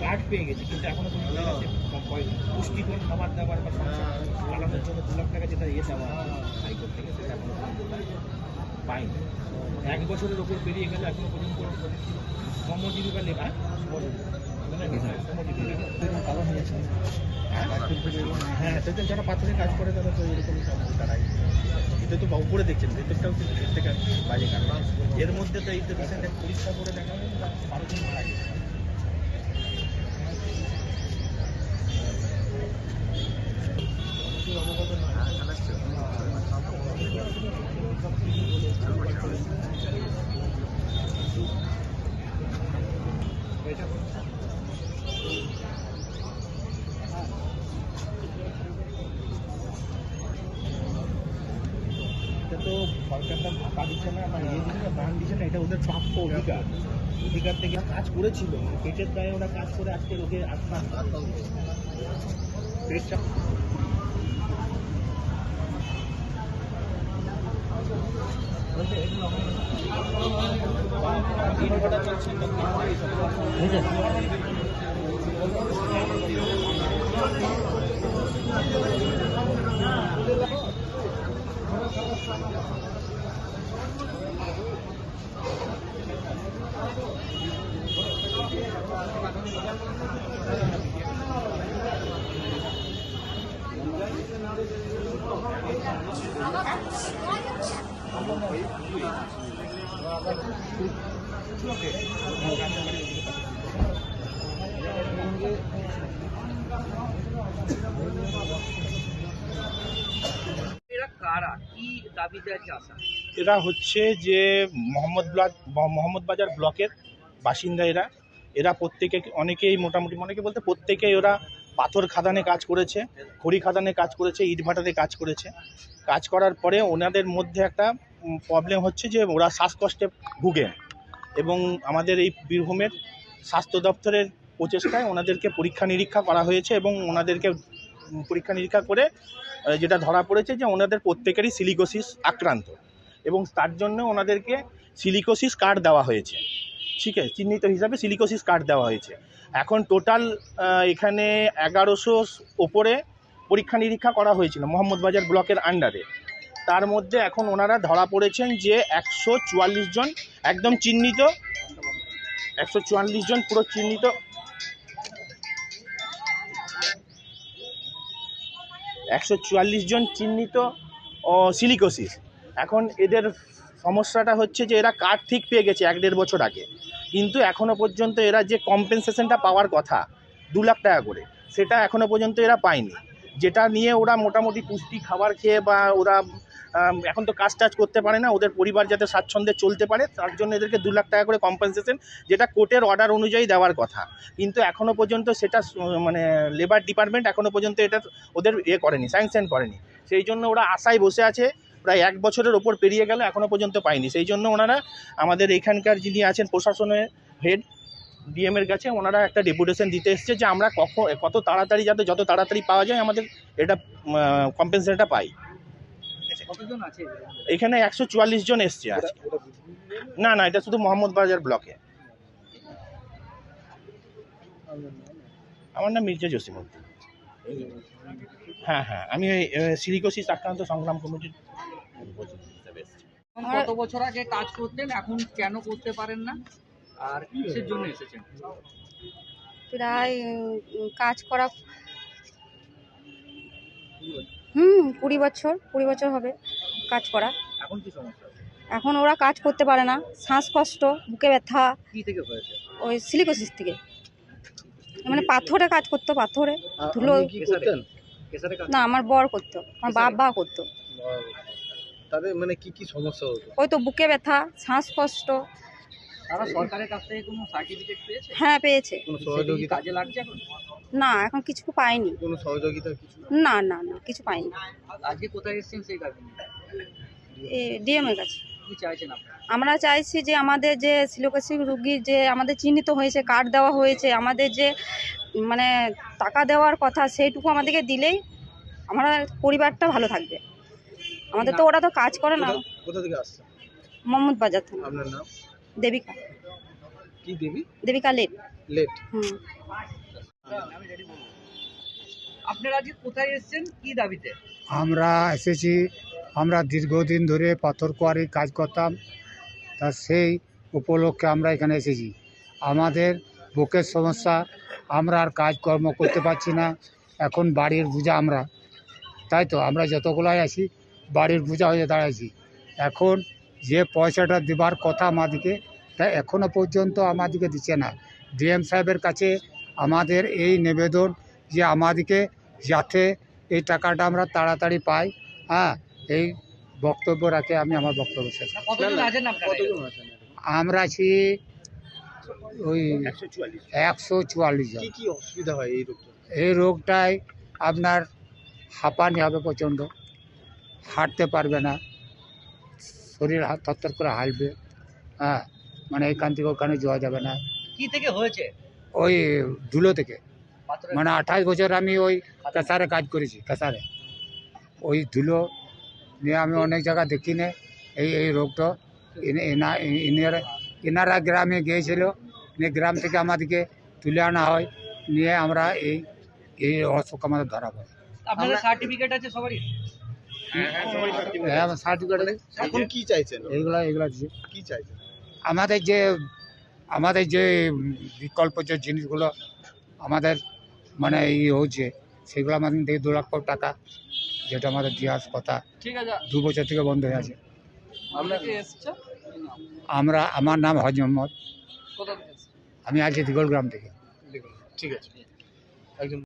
Card পেয়ে গেছে কিন্তু এখনও পর্যন্ত কাছে পুষ্টিকর খাবার দাবার বা চালানোর জন্য দু লাখ টাকা যেটা ইয়ে দেওয়া হাইকোর্ট থেকে সেটা এখনও পাইনি। এক বছরের ওপর পেরিয়ে গেলে এখনও পর্যন্ত শ্রমজীবী লেখা কারণ হ্যাঁ। সেটা যারা পাথরে কাজ করে তারা তো এরকমই সব তারাই। এটা তো বা- উপরে দেখছেন ভেতরটাও তো এর থেকে বাজে কারণ এর মধ্যে তো এই তো রিসেন্ট পরীক্ষা করে দেখা গেল বারো জন মারা গেছে। তো সরকারটা ভাতা দিচ্ছে না বা ইয়ে দিচ্ছে না, এটা ওদের প্রাপ্য অধিকার। থেকে কাজ করেছিল। পেটের দায়ে ওরা কাজ করে আজকে রোগে আক্রান্ত পেট চাপ এরা এরা হচ্ছে যে মোহাম্মদ মোহাম্মদ বাজার ব্লকের বাসিন্দা এরা। এরা প্রত্যেকে, অনেকেই মোটামুটি, অনেকে বলতে প্রত্যেকেই ওরা পাথর খাদানে কাজ করেছে, খড়ি খাদানে কাজ করেছে, ইট ভাটাতে কাজ করেছে। কাজ করার পরে ওনাদের মধ্যে একটা প্রবলেম হচ্ছে যে ওরা শ্বাসকষ্টে ভুগেন এবং আমাদের এই বীরভূমের স্বাস্থ্য দপ্তরের প্রচেষ্টায় ওনাদেরকে পরীক্ষা নিরীক্ষা করা হয়েছে এবং ওনাদেরকে পরীক্ষা নিরীক্ষা করে যেটা ধরা পড়েছে যে ওনাদের প্রত্যেকেরই সিলিকোসিস আক্রান্ত এবং তার জন্য ওনাদেরকে সিলিকোসিস কার্ড দেওয়া হয়েছে। ঠিক আছে, চিহ্নিত হিসাবে সিলিকোসিস কার্ড দেওয়া হয়েছে। এখন টোটাল এখানে এগারোশো ওপরে পরীক্ষা নিরীক্ষা করা হয়েছিল মোহাম্মদ বাজার ব্লকের আন্ডারে। তার মধ্যে এখন ওনারা ধরা পড়েছেন যে একশো চুয়াল্লিশ জন একদম চিহ্নিত। একশো চুয়াল্লিশ জন পুরো চিহ্নিত। একশো চুয়াল্লিশ জন চিহ্নিত সিলিকোসিস। এখন এদের সমস্যাটা হচ্ছে যে এরা কার্ড ঠিক পেয়ে গেছে এক দেড় বছর আগে। কিন্তু এখনও পর্যন্ত এরা যে কম্পেনসেশনটা পাওয়ার কথা, দু লাখ টাকা করে, সেটা এখনও পর্যন্ত এরা পায়নি। যেটা নিয়ে ওরা মোটামুটি পুষ্টি খাবার খেয়ে বা ওরা এখন তো কাজ টাজ করতে পারে না, ওদের পরিবার যাতে স্বাচ্ছন্দ্যে চলতে পারে, তার জন্য এদেরকে দু লাখ টাকা করে কম্পেনসেশন যেটা কোর্টের অর্ডার অনুযায়ী দেওয়ার কথা। কিন্তু এখনও পর্যন্ত সেটা মানে লেবার ডিপার্টমেন্ট এখনও পর্যন্ত এটা ওদের ইয়ে করেনি স্যাংশন করেনি। সেই জন্য ওরা আশায় বসে আছে, প্রায় এক বছরের ওপর পেরিয়ে গেল এখনও পর্যন্ত পায়নি। সেই জন্য ওনারা আমাদের এখানকার যিনি আছেন প্রশাসনের হেড ডিএমের কাছে ওনারা একটা ডেপুটেশন দিতে এসছে যে আমরা কখন কত তাড়াতাড়ি যাতে, যত তাড়াতাড়ি পাওয়া যায়, আমাদের এটা কম্পেনসেশনটা পাই। এখানে একশো চুয়াল্লিশ জন এসছে আজকে। না। না এটা শুধু মোহাম্মদ বাজার ব্লকে। আমার নাম মির্জা জসিমুদ্দিন হ্যাঁ হ্যাঁ আমি ওই সিলিকোসিস আক্রান্ত সংগ্রাম কমিটির কত বছর আগে কাজ করতেন? এখন কেন করতে পারেন না? আর কিসের জন্য এসেছেন? প্রায় কাজ করা হুম কুড়ি বছর কুড়ি বছর হবে কাজ করা। এখন কি সমস্যা? এখন ওরা কাজ করতে পারে না শ্বাসকষ্ট বুকে ব্যথা। ওই সিলিকোসিস থেকে। মানে পাথরে কাজ করতো পাথরে। ধুলো না আমার বর করতো আমার বাবা করতো। তাদের মানে কি কি সমস্যা হতো? ওই তো বুকে ব্যথা শ্বাসকষ্ট তারা সরকারের কাছ থেকে কোনো সার্টিফিকেট পেয়েছে? হ্যাঁ পেয়েছে। কোনো সহযোগিতা? কাজে লাগছে এখন? না এখন কিছু পাইনি। কোনো সহযোগিতা কিছু না? না না কিছু পাইনি। আজকে কোথায় এসেছেন সেই দাবি নিয়ে? ডিএমের কাছে। কি চাইছেন আপনি আমরা চাইছি যে আমাদের যে সিলোকাসিক রুগীর যে আমাদের চিহ্নিত হয়েছে কার্ড দেওয়া হয়েছে আমাদের যে মানে টাকা দেওয়ার কথা সেইটুকু আমাদেরকে দিলেই আমরা পরিবারটা ভালো থাকবে। আমাদের তো ওরা তো কাজ করে না। কোথা- থেকে আসছে মোহাম্মদ বাজার থানা। আপনার নাম? দেবিকা। কি দেবী? দেবিকা লেট। হুম। আপনারা আজকে কোথায় এসেছেন? কি দাবিতে? আমরা এসেছি আমরা দীর্ঘদিন ধরে পাথর কোয়ারি কাজ করতাম তা সেই উপলক্ষে আমরা এখানে এসেছি। আমাদের বুকের সমস্যা আমরা আর কাজকর্ম করতে পারছি না এখন বাড়ির বোঝা আমরা। তাই তো আমরা যতগুলাই আছি বাড়ির বোঝা হয়ে দাঁড়াইছি। এখন যে পয়সাটা দেবার কথা আমাদেরকে তা এখনও পর্যন্ত আমাদেরকে দিচ্ছে না। ডিএম সাহেবের কাছে আমাদের এই নিবেদন যে আমাদেরকে যাতে এই টাকাটা আমরা তাড়াতাড়ি পাই। হ্যাঁ এই বক্তব্য রাখে আমি আমার বক্তব্য শেষ। আমরা আছি ওই একশো চুয়াল্লিশ জন। কি কি অসুবিধা হয় এই রোগটা এই রোগটায় আপনার হাঁপানি হবে প্রচণ্ড হাঁটতে পারবে না। শরীর হাত থরথর করে হালবে হ্যাঁ মানে এখান থেকে ওখানে যাওয়া যাবে না। কি থেকে হয়েছে? ওই ধুলো থেকে। মানে আঠাশ বছর আমি ওই কাসারে কাজ করেছি কাসারে। ওই ধুলো নিয়ে আমি অনেক জায়গা দেখি নে এই এই রোগটা। এনে- এনা- এনারা এনারা গ্রামে গিয়েছিল নিয়ে গ্রাম থেকে আমাদেরকে তুলে আনা হয় নিয়ে আমরা এই এই অসুখ আমাদের ধরা পড়ে। সার্টিফিকেট আছে সবারই? হ্যাঁ সার্টিফিকেট এখন কি চাইছেন? কি চাইছেন? আমাদের যে আমাদের যে বিকল্প যে জিনিসগুলো আমাদের মানে ই হচ্ছে সেগুলো আমাদের থেকে দু লক্ষ টাকা যেটা আমাদের দেওয়ার কথা ঠিক আছে। দু বছর থেকে বন্ধ হয়ে আছে। আমরা আমরা আমার নাম হজ মোহাম্মদ। কোথা থেকে এসছো? আমি আছি দিগল গ্রাম থেকে। ঠিক আছে। একজন